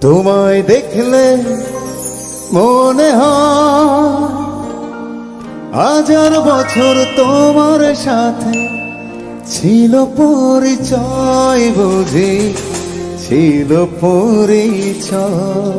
তোমায় দেখলে মনে হাজার বছর তোমার সাথে ছিল পরিচয় বুঝি ছিল পরিচয়।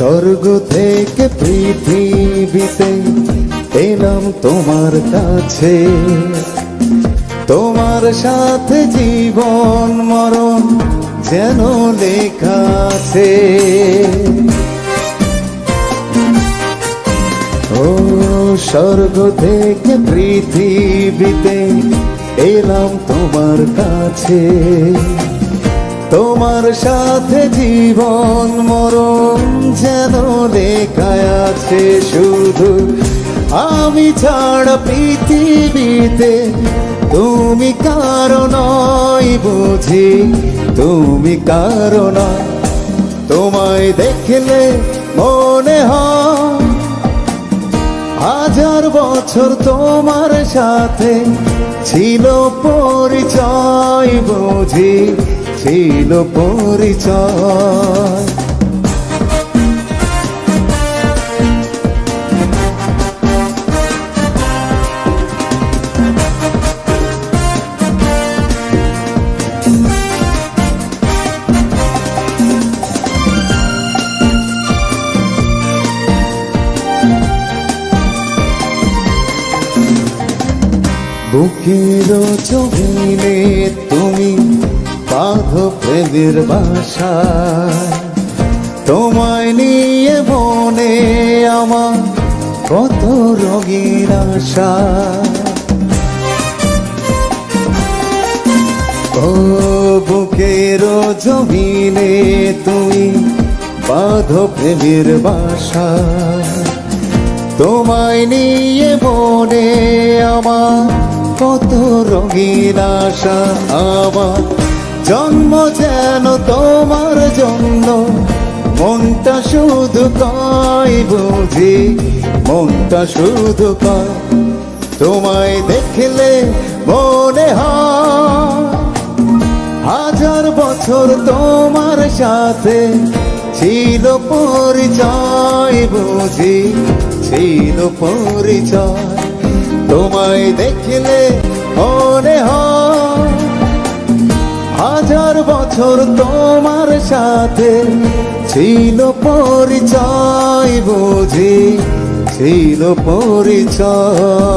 স্বর্গ থেকে পৃথিবীতে এলাম তোমার কাছে। তোমার সাথে জীবন মরণ যেন লেখা আছে। ও স্বর্গ থেকে পৃথিবীতে এলাম তোমার কাছে। তোমার সাথে জীবন মরণ যেন লেখায় আছে শুধু। আমি ছাড়া পৃথিবীতে তুমি কারণ বুঝি, তুমি কারণ তোমায় দেখলে মনে হয় হাজার বছর তোমার সাথে ছিল পরিচয় বুঝি। ছিল পরিচয়। বুকের জমিনে তুমি বাঁধ প্রেমের বাসা তোমায় নিয়ে মনে আমার কত রঙের আশা। ও বুকের জমিনে তুমি বাঁধ প্রেমের বাসা তোমায় নিয়ে মনে আমার কত রঙিন আশা, আমার জন্ম যেন তোমার জন্য। মনটা শুধু কয় বুঝি, মনটা শুধু কয়, তোমায় দেখলে মনে হাজার বছর তোমার সাথে ছিল পরিচয় বুঝি, ছিল পরিচয়। তোমায় দেখলে মনে হয়। হাজার বছর তোমার সাথে ছিল পরিচয় বুঝি ছিল পরিচয়।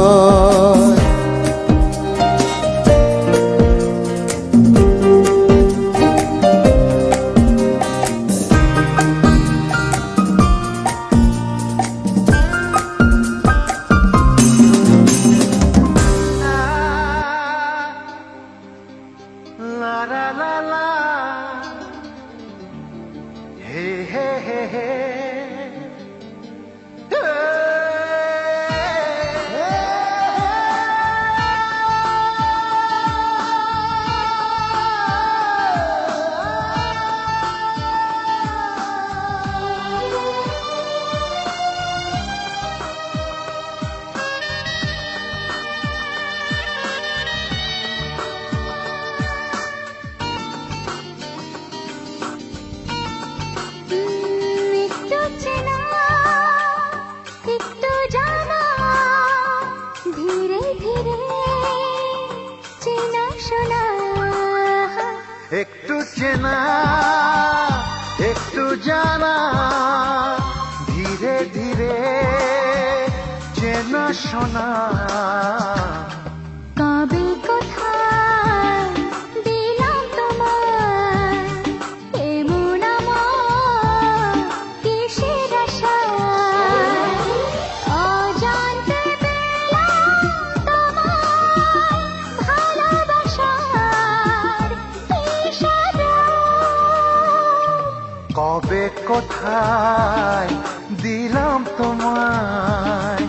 একটু চেনা একটু জানা ধীরে ধীরে চেনা শোনা। কোথায়? দিলাম তোমায়।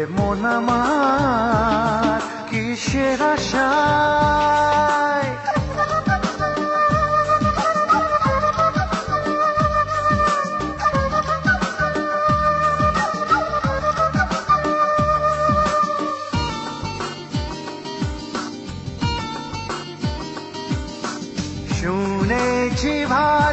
এমন আমার কিসের আশায়